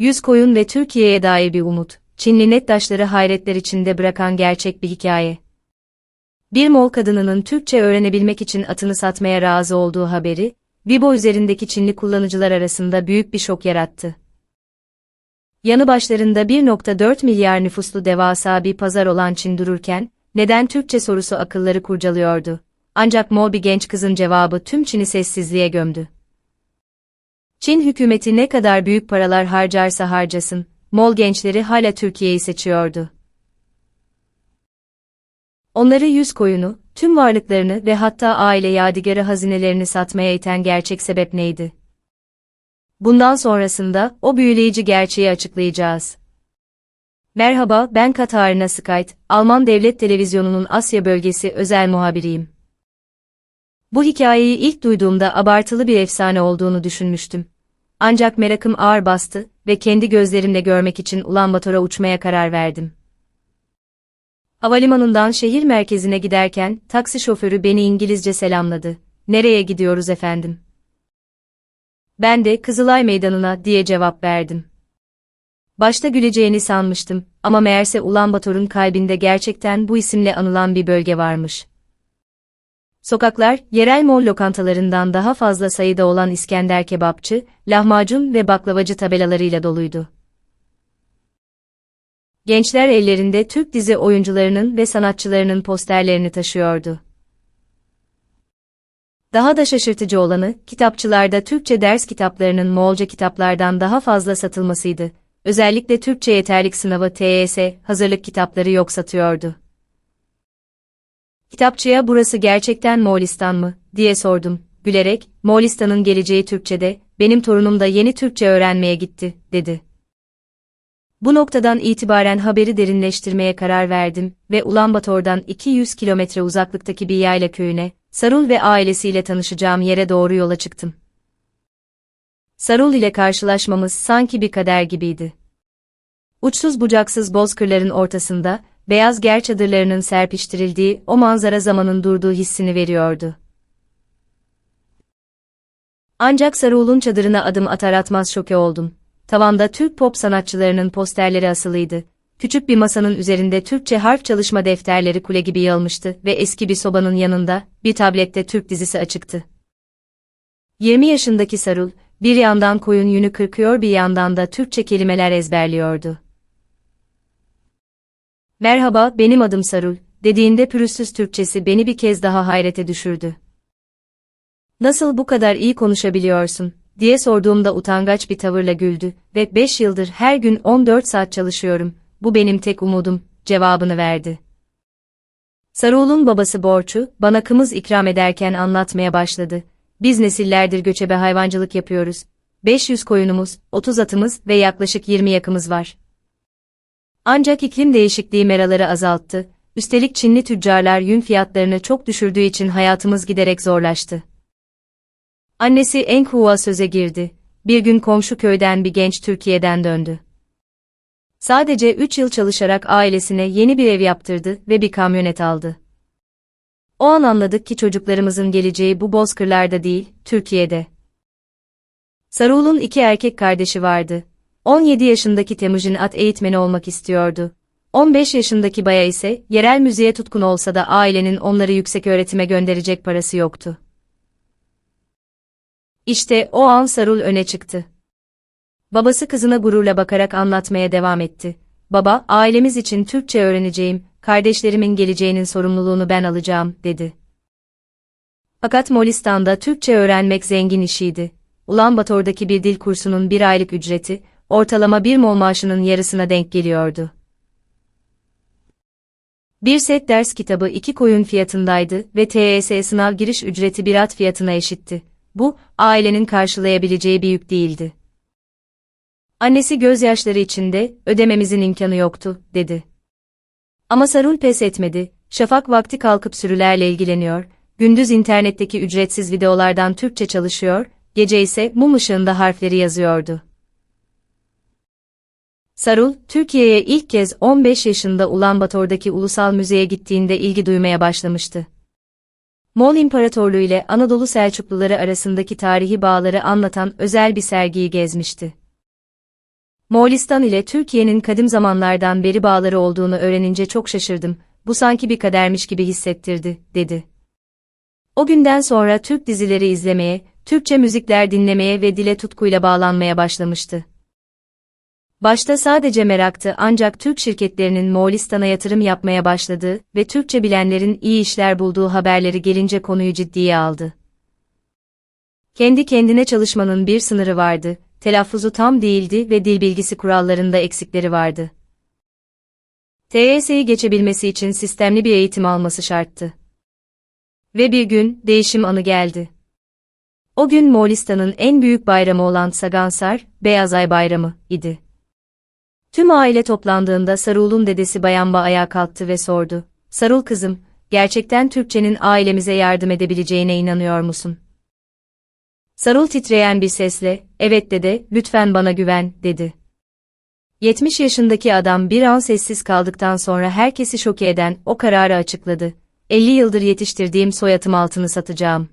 Yüz koyun ve Türkiye'ye dair bir umut, Çinli nettaşları hayretler içinde bırakan gerçek bir hikaye. Bir Moğol kadınının Türkçe öğrenebilmek için atını satmaya razı olduğu haberi, Weibo üzerindeki Çinli kullanıcılar arasında büyük bir şok yarattı. Yanı başlarında 1.4 milyar nüfuslu devasa bir pazar olan Çin dururken, neden Türkçe sorusu akılları kurcalıyordu. Ancak Moğol bir genç kızın cevabı tüm Çin'i sessizliğe gömdü. Çin hükümeti ne kadar büyük paralar harcarsa harcasın, Moğol gençleri hala Türkiye'yi seçiyordu. Onları yüz koyunu, tüm varlıklarını ve hatta aile yadigarı hazinelerini satmaya iten gerçek sebep neydi? Bundan sonrasında o büyüleyici gerçeği açıklayacağız. Merhaba, ben Katarina Skyt, Alman Devlet Televizyonu'nun Asya bölgesi özel muhabiriyim. Bu hikayeyi ilk duyduğumda abartılı bir efsane olduğunu düşünmüştüm. Ancak merakım ağır bastı ve kendi gözlerimle görmek için Ulanbator'a uçmaya karar verdim. Havalimanından şehir merkezine giderken taksi şoförü beni İngilizce selamladı. Nereye gidiyoruz efendim? Ben de Kızılay Meydanı'na diye cevap verdim. Başta güleceğini sanmıştım ama meğerse Ulanbator'un kalbinde gerçekten bu isimle anılan bir bölge varmış. Sokaklar, yerel mol lokantalarından daha fazla sayıda olan İskender kebapçı, lahmacun ve baklavacı tabelalarıyla doluydu. Gençler ellerinde Türk dizi oyuncularının ve sanatçılarının posterlerini taşıyordu. Daha da şaşırtıcı olanı, kitapçılarda Türkçe ders kitaplarının Moğolca kitaplardan daha fazla satılmasıydı. Özellikle Türkçe yeterlik sınavı TYS, hazırlık kitapları yok satıyordu. Kitapçıya burası gerçekten Moğolistan mı, diye sordum, gülerek, Moğolistan'ın geleceği Türkçe'de, benim torunum da yeni Türkçe öğrenmeye gitti, dedi. Bu noktadan itibaren haberi derinleştirmeye karar verdim ve Ulanbator'dan 200 kilometre uzaklıktaki bir yayla köyüne, Sarul ve ailesiyle tanışacağım yere doğru yola çıktım. Sarul ile karşılaşmamız sanki bir kader gibiydi. Uçsuz bucaksız bozkırların ortasında, beyaz ger çadırlarının serpiştirildiği o manzara zamanın durduğu hissini veriyordu. Ancak Sarul'un çadırına adım atar atmaz şoke oldum. Tavanda Türk pop sanatçılarının posterleri asılıydı. Küçük bir masanın üzerinde Türkçe harf çalışma defterleri kule gibi yığılmıştı ve eski bir sobanın yanında bir tablette Türk dizisi açıktı. 20 yaşındaki Sarul, bir yandan koyun yünü kırkıyor bir yandan da Türkçe kelimeler ezberliyordu. Merhaba, benim adım Sarul, dediğinde pürüzsüz Türkçesi beni bir kez daha hayrete düşürdü. Nasıl bu kadar iyi konuşabiliyorsun, diye sorduğumda utangaç bir tavırla güldü ve 5 yıldır her gün 14 saat çalışıyorum, bu benim tek umudum, cevabını verdi. Sarıoğlu'nun babası Borçu, bana kımız ikram ederken anlatmaya başladı. Biz nesillerdir göçebe hayvancılık yapıyoruz. 500 koyunumuz, 30 atımız ve yaklaşık 20 yakımız var. Ancak iklim değişikliği meraları azalttı, üstelik Çinli tüccarlar yün fiyatlarını çok düşürdüğü için hayatımız giderek zorlaştı. Annesi Enkhua söze girdi. Bir gün komşu köyden bir genç Türkiye'den döndü. Sadece 3 yıl çalışarak ailesine yeni bir ev yaptırdı ve bir kamyonet aldı. O an anladık ki çocuklarımızın geleceği bu bozkırlarda değil, Türkiye'de. Sarul'un iki erkek kardeşi vardı. 17 yaşındaki Temujin at eğitmeni olmak istiyordu. 15 yaşındaki Baya ise yerel müziğe tutkun olsa da ailenin onları yüksek öğretime gönderecek parası yoktu. İşte o an Sarul öne çıktı. Babası kızına gururla bakarak anlatmaya devam etti. Baba, ailemiz için Türkçe öğreneceğim, kardeşlerimin geleceğinin sorumluluğunu ben alacağım, dedi. Fakat Moğolistan'da Türkçe öğrenmek zengin işiydi. Ulanbator'daki bir dil kursunun bir aylık ücreti, ortalama bir mol maaşının yarısına denk geliyordu. Bir set ders kitabı iki koyun fiyatındaydı ve TES sınav giriş ücreti bir at fiyatına eşitti. Bu, ailenin karşılayabileceği bir yük değildi. Annesi gözyaşları içinde, ödememizin imkanı yoktu, dedi. Ama Sarul pes etmedi, şafak vakti kalkıp sürülerle ilgileniyor, gündüz internetteki ücretsiz videolardan Türkçe çalışıyor, gece ise mum ışığında harfleri yazıyordu. Sarul, Türkiye'ye ilk kez 15 yaşında Ulanbator'daki Ulusal Müze'ye gittiğinde ilgi duymaya başlamıştı. Moğol İmparatorluğu ile Anadolu Selçukluları arasındaki tarihi bağları anlatan özel bir sergiyi gezmişti. Moğolistan ile Türkiye'nin kadim zamanlardan beri bağları olduğunu öğrenince çok şaşırdım. Bu sanki bir kadermiş gibi hissettirdi, dedi. O günden sonra Türk dizileri izlemeye, Türkçe müzikler dinlemeye ve dile tutkuyla bağlanmaya başlamıştı. Başta sadece meraktı ancak Türk şirketlerinin Moğolistan'a yatırım yapmaya başladığı ve Türkçe bilenlerin iyi işler bulduğu haberleri gelince konuyu ciddiye aldı. Kendi kendine çalışmanın bir sınırı vardı, telaffuzu tam değildi ve dil bilgisi kurallarında eksikleri vardı. TYS'yi geçebilmesi için sistemli bir eğitim alması şarttı. Ve bir gün, değişim anı geldi. O gün Moğolistan'ın en büyük bayramı olan Sagansar, Beyaz Ay Bayramı, idi. Tüm aile toplandığında Sarul'un dedesi Bayanba ayağa kalktı ve sordu. Sarul kızım, gerçekten Türkçenin ailemize yardım edebileceğine inanıyor musun? Sarul titreyen bir sesle, evet dede, lütfen bana güven, dedi. 70 yaşındaki adam bir an sessiz kaldıktan sonra herkesi şoke eden o kararı açıkladı. 50 yıldır yetiştirdiğim soyatım altını satacağım.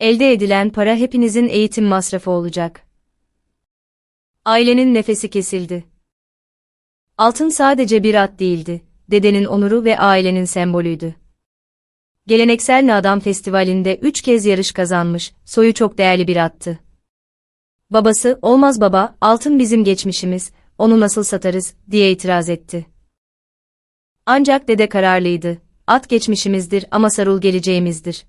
Elde edilen para hepinizin eğitim masrafı olacak. Ailenin nefesi kesildi. Altın sadece bir at değildi, dedenin onuru ve ailenin sembolüydü. Geleneksel Nadam Festivali'nde üç kez yarış kazanmış, soyu çok değerli bir attı. Babası, olmaz baba, altın bizim geçmişimiz, onu nasıl satarız, diye itiraz etti. Ancak dede kararlıydı, at geçmişimizdir ama sarul geleceğimizdir.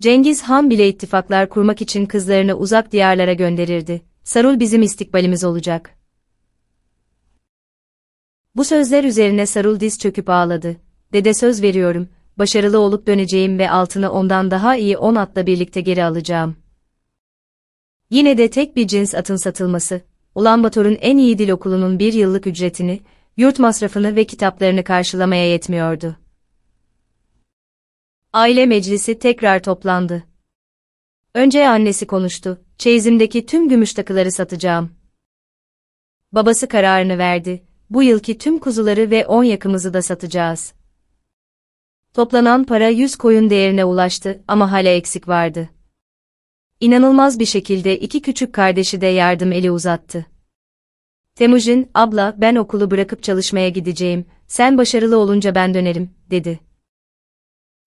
Cengiz Han bile ittifaklar kurmak için kızlarını uzak diyarlara gönderirdi. Sarul bizim istikbalimiz olacak. Bu sözler üzerine Sarul diz çöküp ağladı. Dede söz veriyorum, başarılı olup döneceğim ve altını ondan daha iyi on atla birlikte geri alacağım. Yine de tek bir cins atın satılması, Ulanbator'un en iyi dil okulunun bir yıllık ücretini, yurt masrafını ve kitaplarını karşılamaya yetmiyordu. Aile meclisi tekrar toplandı. Önce annesi konuştu, çeyizimdeki tüm gümüş takıları satacağım. Babası kararını verdi, bu yılki tüm kuzuları ve on yakımızı da satacağız. Toplanan para 100 koyun değerine ulaştı ama hala eksik vardı. İnanılmaz bir şekilde iki küçük kardeşi de yardım eli uzattı. Temujin, abla ben okulu bırakıp çalışmaya gideceğim, sen başarılı olunca ben dönerim, dedi.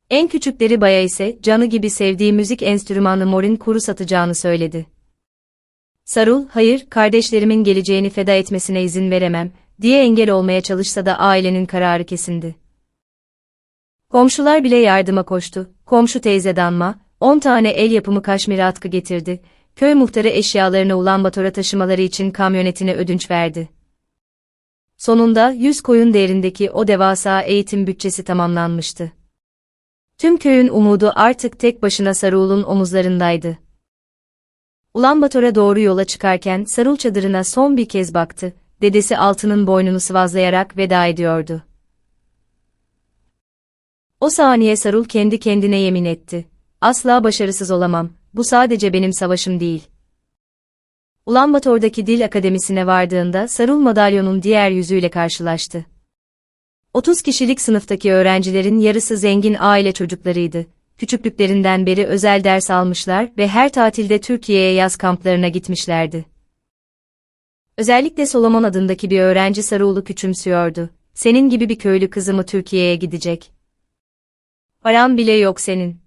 En küçükleri Baya ise canı gibi sevdiği müzik enstrümanı Mor'in kuru satacağını söyledi. Sarul, hayır, kardeşlerimin geleceğini feda etmesine izin veremem, diye engel olmaya çalışsa da ailenin kararı kesindi. Komşular bile yardıma koştu, komşu teyze Danma, 10 tane el yapımı kaşmir atkı getirdi, köy muhtarı eşyalarını Ulanbator'a taşımaları için kamyonetine ödünç verdi. Sonunda 100 koyun değerindeki o devasa eğitim bütçesi tamamlanmıştı. Tüm köyün umudu artık tek başına Sarul'un omuzlarındaydı. Ulanbator'a doğru yola çıkarken Sarul çadırına son bir kez baktı, dedesi altının boynunu sıvazlayarak veda ediyordu. O saniye Sarul kendi kendine yemin etti. Asla başarısız olamam, bu sadece benim savaşım değil. Ulanbator'daki dil akademisine vardığında Sarul madalyonun diğer yüzüyle karşılaştı. 30 kişilik sınıftaki öğrencilerin yarısı zengin aile çocuklarıydı. Küçüklüklerinden beri özel ders almışlar ve her tatilde Türkiye'ye yaz kamplarına gitmişlerdi. Özellikle Solomon adındaki bir öğrenci Sarıoğlu küçümsüyordu. Senin gibi bir köylü kızımı Türkiye'ye gidecek. Param bile yok senin.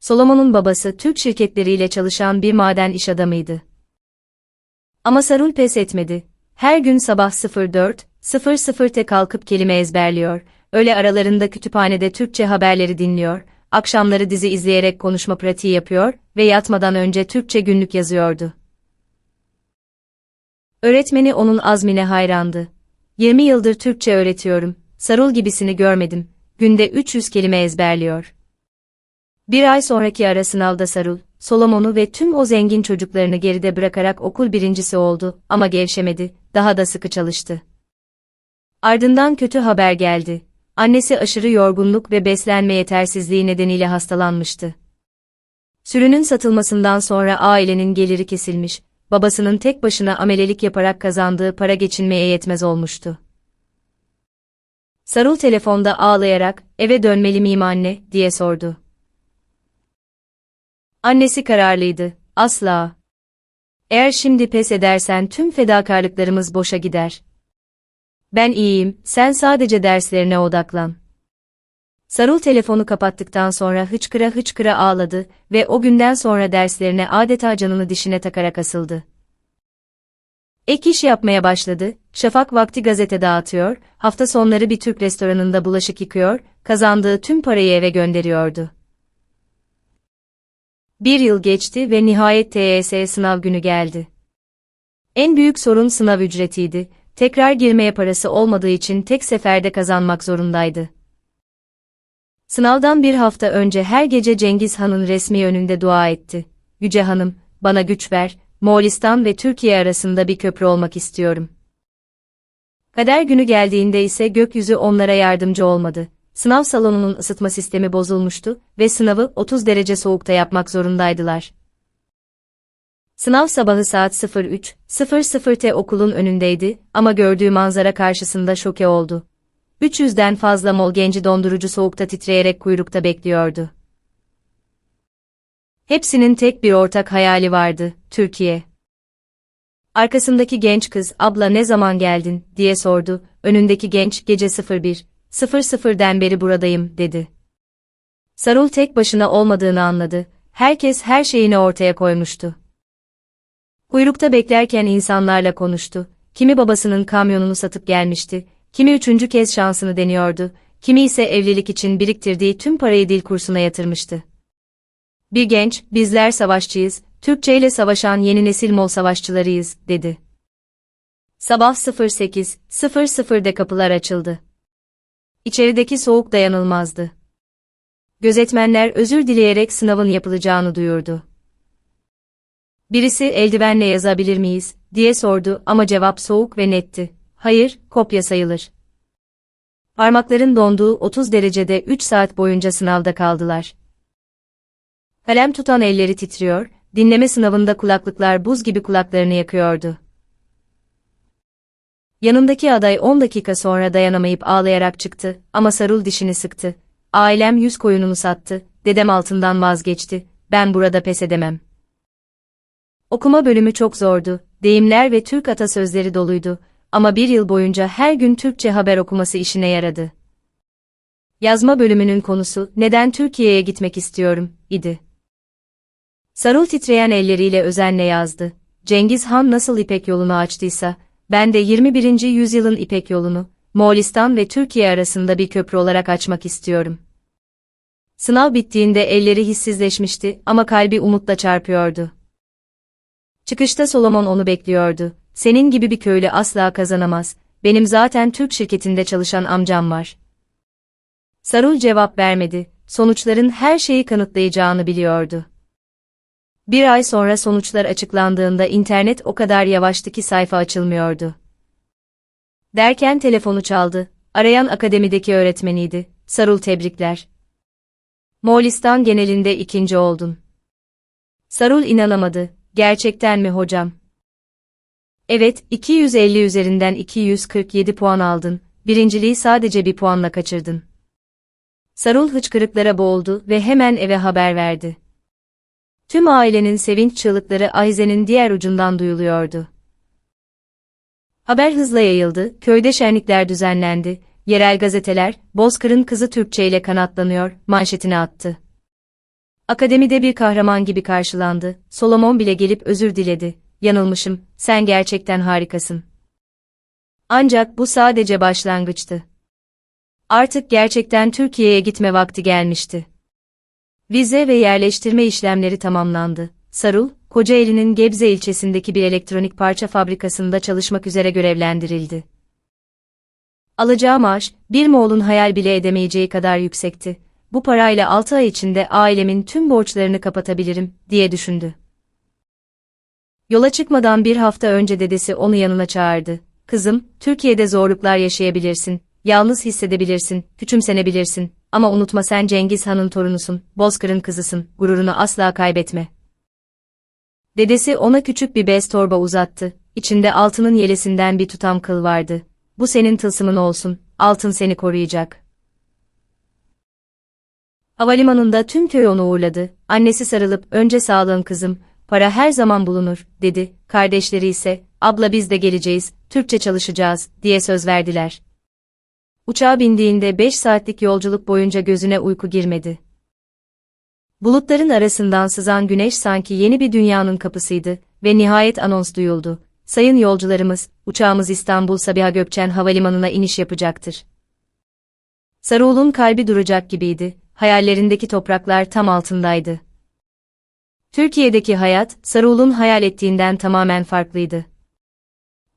Solomon'un babası Türk şirketleriyle çalışan bir maden iş adamıydı. Ama Sarul pes etmedi. Her gün sabah 04, 00'te kalkıp kelime ezberliyor, öğle aralarında kütüphanede Türkçe haberleri dinliyor, akşamları dizi izleyerek konuşma pratiği yapıyor ve yatmadan önce Türkçe günlük yazıyordu. Öğretmeni onun azmine hayrandı. 20 yıldır Türkçe öğretiyorum, sarul gibisini görmedim, günde 300 kelime ezberliyor. Bir ay sonraki ara sınavda Sarul, Solomon'u ve tüm o zengin çocuklarını geride bırakarak okul birincisi oldu ama gevşemedi, daha da sıkı çalıştı. Ardından kötü haber geldi. Annesi aşırı yorgunluk ve beslenme yetersizliği nedeniyle hastalanmıştı. Sürünün satılmasından sonra ailenin geliri kesilmiş, babasının tek başına amelelik yaparak kazandığı para geçinmeye yetmez olmuştu. Sarul telefonda ağlayarak, eve dönmeli miyim anne, diye sordu. Annesi kararlıydı, asla. Eğer şimdi pes edersen tüm fedakarlıklarımız boşa gider. Ben iyiyim, sen sadece derslerine odaklan. Sarul telefonu kapattıktan sonra hıçkıra hıçkıra ağladı ve o günden sonra derslerine adeta canını dişine takarak asıldı. Ek iş yapmaya başladı, şafak vakti gazete dağıtıyor, hafta sonları bir Türk restoranında bulaşık yıkıyor, kazandığı tüm parayı eve gönderiyordu. Bir yıl geçti ve nihayet TYS sınav günü geldi. En büyük sorun sınav ücretiydi, tekrar girmeye parası olmadığı için tek seferde kazanmak zorundaydı. Sınavdan bir hafta önce her gece Cengiz Han'ın resmi önünde dua etti. Yüce Hanım, bana güç ver, Moğolistan ve Türkiye arasında bir köprü olmak istiyorum. Kader günü geldiğinde ise gökyüzü onlara yardımcı olmadı. Sınav salonunun ısıtma sistemi bozulmuştu ve sınavı 30 derece soğukta yapmak zorundaydılar. Sınav sabahı saat 03.00'te okulun önündeydi ama gördüğü manzara karşısında şoke oldu. 300'den fazla mol genci dondurucu soğukta titreyerek kuyrukta bekliyordu. Hepsinin tek bir ortak hayali vardı, Türkiye. Arkasındaki genç kız, abla ne zaman geldin, diye sordu, önündeki genç, gece 01, 00'den beri buradayım, dedi. Sarul tek başına olmadığını anladı, herkes her şeyini ortaya koymuştu. Kuyrukta beklerken insanlarla konuştu, kimi babasının kamyonunu satıp gelmişti, kimi üçüncü kez şansını deniyordu, kimi ise evlilik için biriktirdiği tüm parayı dil kursuna yatırmıştı. Bir genç, bizler savaşçıyız, Türkçe ile savaşan yeni nesil mol savaşçılarıyız, dedi. Sabah 08.00'de kapılar açıldı. İçerideki soğuk dayanılmazdı. Gözetmenler özür dileyerek sınavın yapılacağını duyurdu. Birisi eldivenle yazabilir miyiz, diye sordu ama cevap soğuk ve netti. Hayır, kopya sayılır. Parmakların donduğu 30 derecede 3 saat boyunca sınavda kaldılar. Kalem tutan elleri titriyor, dinleme sınavında kulaklıklar buz gibi kulaklarını yakıyordu. Yanındaki aday 10 dakika sonra dayanamayıp ağlayarak çıktı ama Sarul dişini sıktı. Ailem yüz koyununu sattı, dedem altından vazgeçti, ben burada pes edemem. Okuma bölümü çok zordu, deyimler ve Türk atasözleri doluydu ama bir yıl boyunca her gün Türkçe haber okuması işine yaradı. Yazma bölümünün konusu, neden Türkiye'ye gitmek istiyorum, idi. Sarıl titreyen elleriyle özenle yazdı. Cengiz Han nasıl İpek yolunu açtıysa, ben de 21. yüzyılın İpek yolunu, Moğolistan ve Türkiye arasında bir köprü olarak açmak istiyorum. Sınav bittiğinde elleri hissizleşmişti ama kalbi umutla çarpıyordu. Çıkışta Solomon onu bekliyordu. Senin gibi bir köylü asla kazanamaz. Benim zaten Türk şirketinde çalışan amcam var. Sarul cevap vermedi. Sonuçların her şeyi kanıtlayacağını biliyordu. Bir ay sonra sonuçlar açıklandığında internet o kadar yavaştı ki sayfa açılmıyordu. Derken telefonu çaldı. Arayan akademideki öğretmeniydi. Sarul tebrikler. Moğolistan genelinde ikinci oldun. Sarul inanamadı. Gerçekten mi hocam? Evet, 250 üzerinden 247 puan aldın. Birinciliği sadece bir puanla kaçırdın. Sarul hıçkırıklara boğuldu ve hemen eve haber verdi. Tüm ailenin sevinç çığlıkları Ayzen'in diğer ucundan duyuluyordu. Haber hızla yayıldı, köyde şenlikler düzenlendi, yerel gazeteler, Bozkır'ın kızı Türkçe ile kanatlanıyor, manşetini attı. Akademide bir kahraman gibi karşılandı, Solomon bile gelip özür diledi, yanılmışım, sen gerçekten harikasın. Ancak bu sadece başlangıçtı. Artık gerçekten Türkiye'ye gitme vakti gelmişti. Vize ve yerleştirme işlemleri tamamlandı. Sarul, Kocaeli'nin Gebze ilçesindeki bir elektronik parça fabrikasında çalışmak üzere görevlendirildi. Alacağı maaş, bir Moğol'un hayal bile edemeyeceği kadar yüksekti. Bu parayla 6 ay içinde ailemin tüm borçlarını kapatabilirim, diye düşündü. Yola çıkmadan bir hafta önce dedesi onu yanına çağırdı. Kızım, Türkiye'de zorluklar yaşayabilirsin, yalnız hissedebilirsin, küçümsenebilirsin, ama unutma sen Cengiz Han'ın torunusun, Bozkır'ın kızısın, gururunu asla kaybetme. Dedesi ona küçük bir bez torba uzattı, içinde altının yelesinden bir tutam kıl vardı. Bu senin tılsımın olsun, altın seni koruyacak. Havalimanında tüm köy onu uğurladı, annesi sarılıp, önce sağlığın kızım, para her zaman bulunur, dedi. Kardeşleri ise, abla biz de geleceğiz, Türkçe çalışacağız, diye söz verdiler. Uçağa bindiğinde 5 saatlik yolculuk boyunca gözüne uyku girmedi. Bulutların arasından sızan güneş sanki yeni bir dünyanın kapısıydı ve nihayet anons duyuldu. Sayın yolcularımız, uçağımız İstanbul Sabiha Gökçen Havalimanı'na iniş yapacaktır. Sarıoğlu'nun kalbi duracak gibiydi, hayallerindeki topraklar tam altındaydı. Türkiye'deki hayat, Sarıoğlu'nun hayal ettiğinden tamamen farklıydı.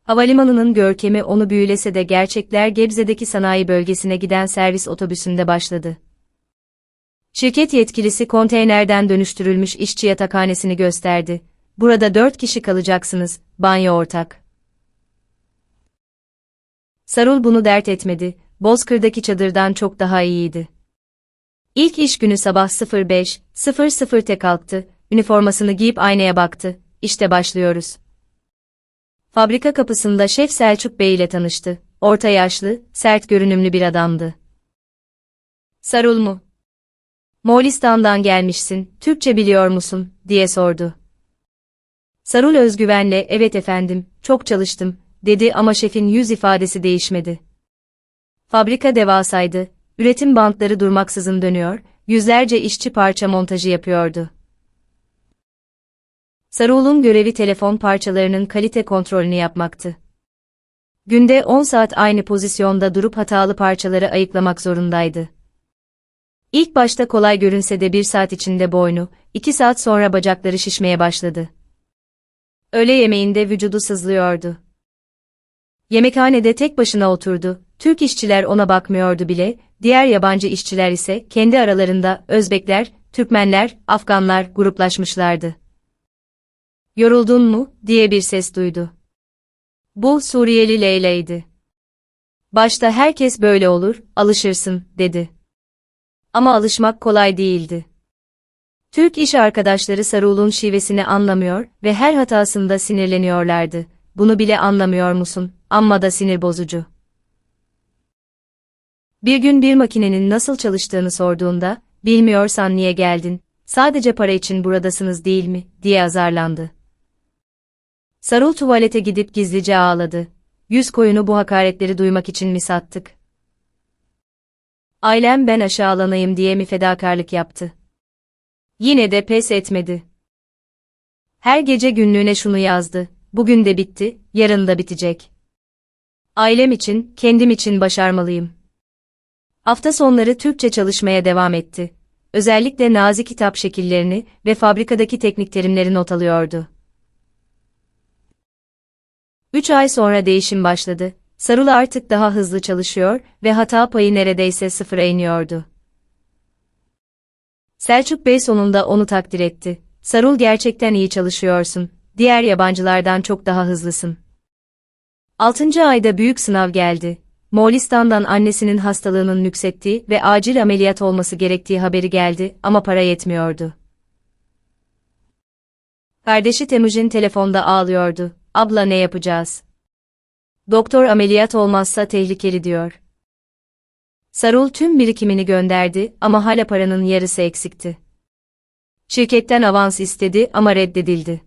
Havalimanının görkemi onu büyülese de gerçekler Gebze'deki sanayi bölgesine giden servis otobüsünde başladı. Şirket yetkilisi konteynerden dönüştürülmüş işçi yatakhanesini gösterdi. Burada dört kişi kalacaksınız, banyo ortak. Sarul bunu dert etmedi, Bozkır'daki çadırdan çok daha iyiydi. İlk iş günü sabah 05.00'te kalktı, üniformasını giyip aynaya baktı, işte başlıyoruz. Fabrika kapısında Şef Selçuk Bey ile tanıştı. Orta yaşlı, sert görünümlü bir adamdı. Sarul mu? Moğolistan'dan gelmişsin, Türkçe biliyor musun, diye sordu. Sarul özgüvenle, evet efendim, çok çalıştım, dedi ama şefin yüz ifadesi değişmedi. Fabrika devasaydı, üretim bantları durmaksızın dönüyor, yüzlerce işçi parça montajı yapıyordu. Sarıoğlu'nun görevi telefon parçalarının kalite kontrolünü yapmaktı. Günde 10 saat aynı pozisyonda durup hatalı parçaları ayıklamak zorundaydı. İlk başta kolay görünse de bir saat içinde boynu, iki saat sonra bacakları şişmeye başladı. Öğle yemeğinde vücudu sızlıyordu. Yemekhanede tek başına oturdu, Türk işçiler ona bakmıyordu bile, diğer yabancı işçiler ise kendi aralarında Özbekler, Türkmenler, Afganlar gruplaşmışlardı. Yoruldun mu, diye bir ses duydu. Bu Suriyeli Leyla'ydı. Başta herkes böyle olur, alışırsın, dedi. Ama alışmak kolay değildi. Türk iş arkadaşları Sarul'un şivesini anlamıyor ve her hatasında sinirleniyorlardı. Bunu bile anlamıyor musun? Amma da sinir bozucu. Bir gün bir makinenin nasıl çalıştığını sorduğunda, bilmiyorsan niye geldin, sadece para için buradasınız değil mi, diye azarlandı. Sarul tuvalete gidip gizlice ağladı. Yüz koyunu bu hakaretleri duymak için mi sattık? Ailem ben aşağılanayım diye mi fedakarlık yaptı? Yine de pes etmedi. Her gece günlüğüne şunu yazdı. Bugün de bitti, yarın da bitecek. Ailem için, kendim için başarmalıyım. Hafta sonları Türkçe çalışmaya devam etti. Özellikle nazik kitap şekillerini ve fabrikadaki teknik terimleri not alıyordu. Üç ay sonra değişim başladı. Sarul artık daha hızlı çalışıyor ve hata payı neredeyse sıfıra iniyordu. Selçuk Bey sonunda onu takdir etti. Sarul gerçekten iyi çalışıyorsun. Diğer yabancılardan çok daha hızlısın. Altıncı ayda büyük sınav geldi. Moğolistan'dan annesinin hastalığının nüksettiği ve acil ameliyat olması gerektiği haberi geldi ama para yetmiyordu. Kardeşi Temujin telefonda ağlıyordu. Abla ne yapacağız? Doktor ameliyat olmazsa tehlikeli diyor. Sarul tüm birikimini gönderdi ama hala paranın yarısı eksikti. Şirketten avans istedi ama reddedildi.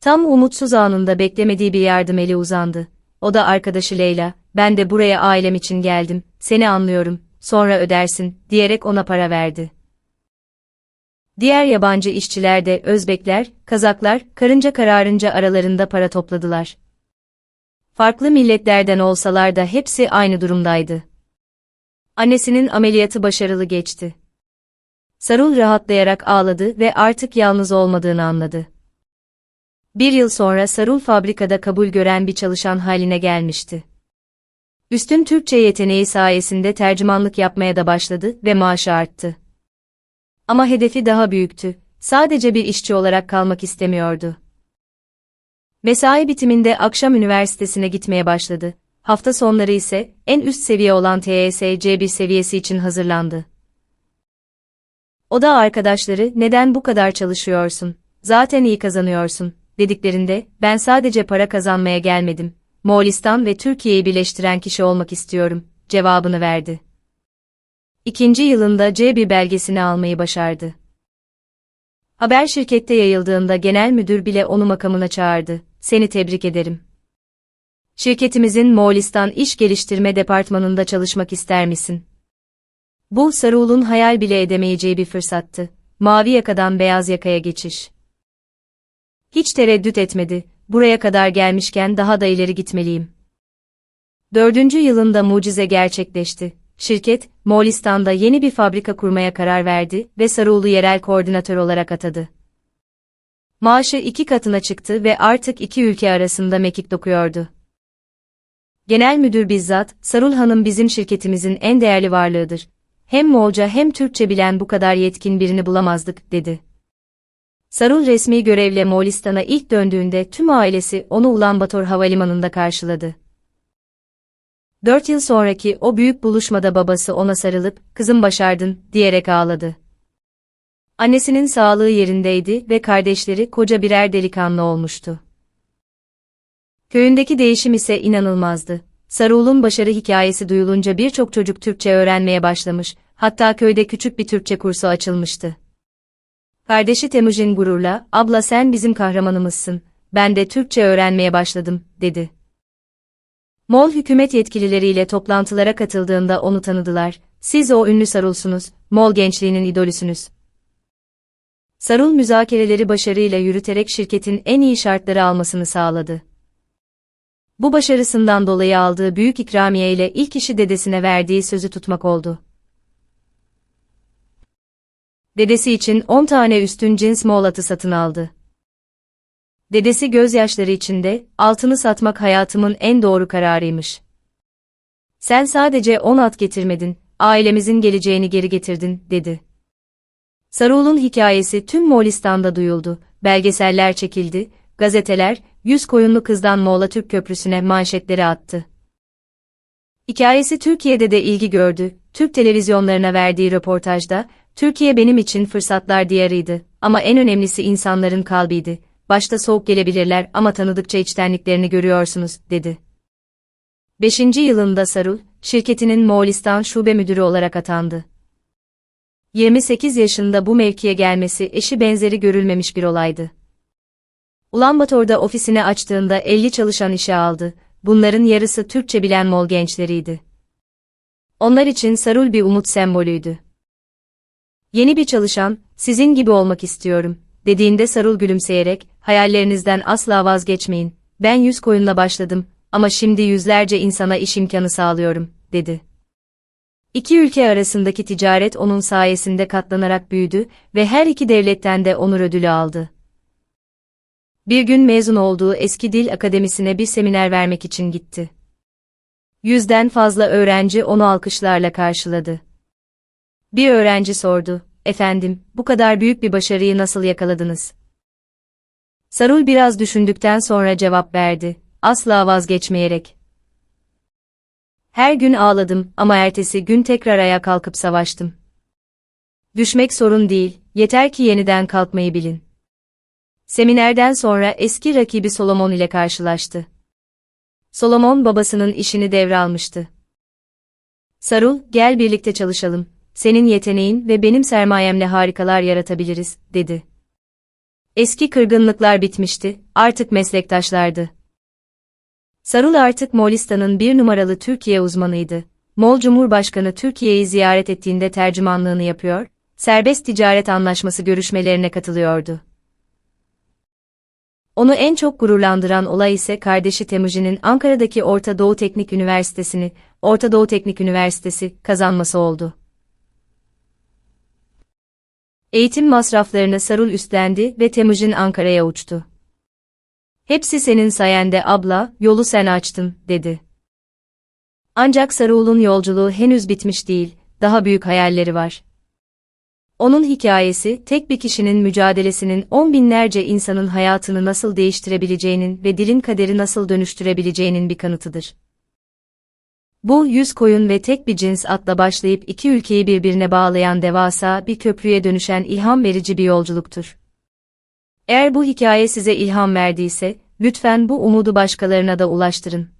Tam umutsuz anında beklemediği bir yardım eli uzandı. O da arkadaşı Leyla, ben de buraya ailem için geldim, seni anlıyorum, sonra ödersin, diyerek ona para verdi. Diğer yabancı işçiler de Özbekler, Kazaklar, karınca kararınca aralarında para topladılar. Farklı milletlerden olsalar da hepsi aynı durumdaydı. Annesinin ameliyatı başarılı geçti. Sarul rahatlayarak ağladı ve artık yalnız olmadığını anladı. Bir yıl sonra Sarul fabrikada kabul gören bir çalışan haline gelmişti. Üstün Türkçe yeteneği sayesinde tercümanlık yapmaya da başladı ve maaşı arttı. Ama hedefi daha büyüktü. Sadece bir işçi olarak kalmak istemiyordu. Mesai bitiminde akşam üniversitesine gitmeye başladı. Hafta sonları ise en üst seviye olan TESC bir seviyesi için hazırlandı. O da arkadaşları neden bu kadar çalışıyorsun, zaten iyi kazanıyorsun, dediklerinde ben sadece para kazanmaya gelmedim, Moğolistan ve Türkiye'yi birleştiren kişi olmak istiyorum, cevabını verdi. İkinci yılında C1 belgesini almayı başardı. Haber şirkette yayıldığında genel müdür bile onu makamına çağırdı. Seni tebrik ederim. Şirketimizin Moğolistan İş Geliştirme Departmanında çalışmak ister misin? Bu Sarıul'un hayal bile edemeyeceği bir fırsattı. Mavi yakadan beyaz yakaya geçiş. Hiç tereddüt etmedi. Buraya kadar gelmişken daha da ileri gitmeliyim. Dördüncü yılında mucize gerçekleşti. Şirket, Moğolistan'da yeni bir fabrika kurmaya karar verdi ve Sarıul'u yerel koordinatör olarak atadı. Maaşı iki katına çıktı ve artık iki ülke arasında mekik dokuyordu. Genel müdür bizzat, Sarul Hanım bizim şirketimizin en değerli varlığıdır. Hem Moğolca hem Türkçe bilen bu kadar yetkin birini bulamazdık, dedi. Sarul resmi görevle Moğolistan'a ilk döndüğünde tüm ailesi onu Ulanbator Havalimanı'nda karşıladı. Dört yıl sonraki o büyük buluşmada babası ona sarılıp, kızım başardın, diyerek ağladı. Annesinin sağlığı yerindeydi ve kardeşleri koca birer delikanlı olmuştu. Köyündeki değişim ise inanılmazdı. Sarıul'un başarı hikayesi duyulunca birçok çocuk Türkçe öğrenmeye başlamış, hatta köyde küçük bir Türkçe kursu açılmıştı. Kardeşi Temujin gururla, abla sen bizim kahramanımızsın, ben de Türkçe öğrenmeye başladım, dedi. Moğol hükümet yetkilileriyle toplantılara katıldığında onu tanıdılar, siz o ünlü Sarul'sunuz, Moğol gençliğinin idolüsünüz. Sarul müzakereleri başarıyla yürüterek şirketin en iyi şartları almasını sağladı. Bu başarısından dolayı aldığı büyük ikramiye ile ilk işi dedesine verdiği sözü tutmak oldu. Dedesi için 10 tane üstün cins Moğol atı satın aldı. Dedesi gözyaşları içinde, altını satmak hayatımın en doğru kararıymış. Sen sadece 10 at getirmedin, ailemizin geleceğini geri getirdin, dedi. Sarıul'un hikayesi tüm Moğolistan'da duyuldu, belgeseller çekildi, gazeteler, yüz koyunlu kızdan Moğla Türk Köprüsü'ne manşetleri attı. Hikayesi Türkiye'de de ilgi gördü, Türk televizyonlarına verdiği röportajda, Türkiye benim için fırsatlar diyarıydı ama en önemlisi insanların kalbiydi, başta soğuk gelebilirler ama tanıdıkça içtenliklerini görüyorsunuz, dedi. Beşinci yılında Sarul, şirketinin Moğolistan şube müdürü olarak atandı. 28 yaşında bu mevkiye gelmesi eşi benzeri görülmemiş bir olaydı. Ulanbator'da ofisini açtığında 50 çalışan işe aldı, bunların yarısı Türkçe bilen Mol gençleriydi. Onlar için Sarul bir umut sembolüydü. Yeni bir çalışan, sizin gibi olmak istiyorum, dediğinde Sarul gülümseyerek, hayallerinizden asla vazgeçmeyin, ben yüz koyunla başladım ama şimdi yüzlerce insana iş imkanı sağlıyorum, dedi. İki ülke arasındaki ticaret onun sayesinde katlanarak büyüdü ve her iki devletten de onur ödülü aldı. Bir gün mezun olduğu eski dil akademisine bir seminer vermek için gitti. Yüzden fazla öğrenci onu alkışlarla karşıladı. Bir öğrenci sordu, efendim, bu kadar büyük bir başarıyı nasıl yakaladınız? Sarul biraz düşündükten sonra cevap verdi, asla vazgeçmeyerek. Her gün ağladım ama ertesi gün tekrar ayağa kalkıp savaştım. Düşmek sorun değil, yeter ki yeniden kalkmayı bilin. Seminerden sonra eski rakibi Solomon ile karşılaştı. Solomon babasının işini devralmıştı. Sarul, gel birlikte çalışalım. Senin yeteneğin ve benim sermayemle harikalar yaratabiliriz, dedi. Eski kırgınlıklar bitmişti, artık meslektaşlardı. Sarul artık Moğolistan'ın bir numaralı Türkiye uzmanıydı. Moğol Cumhurbaşkanı Türkiye'yi ziyaret ettiğinde tercümanlığını yapıyor, serbest ticaret anlaşması görüşmelerine katılıyordu. Onu en çok gururlandıran olay ise kardeşi Temujin'in Ankara'daki Orta Doğu Teknik Üniversitesi'ni, Orta Doğu Teknik Üniversitesi kazanması oldu. Eğitim masraflarını Sarul üstlendi ve Temujin Ankara'ya uçtu. Hepsi senin sayende abla, yolu sen açtın, dedi. Ancak Sarıul'un yolculuğu henüz bitmiş değil, daha büyük hayalleri var. Onun hikayesi, tek bir kişinin mücadelesinin on binlerce insanın hayatını nasıl değiştirebileceğinin ve dilin kaderi nasıl dönüştürebileceğinin bir kanıtıdır. Bu, yüz koyun ve tek bir cins atla başlayıp iki ülkeyi birbirine bağlayan devasa bir köprüye dönüşen ilham verici bir yolculuktur. Eğer bu hikaye size ilham verdiyse, lütfen bu umudu başkalarına da ulaştırın.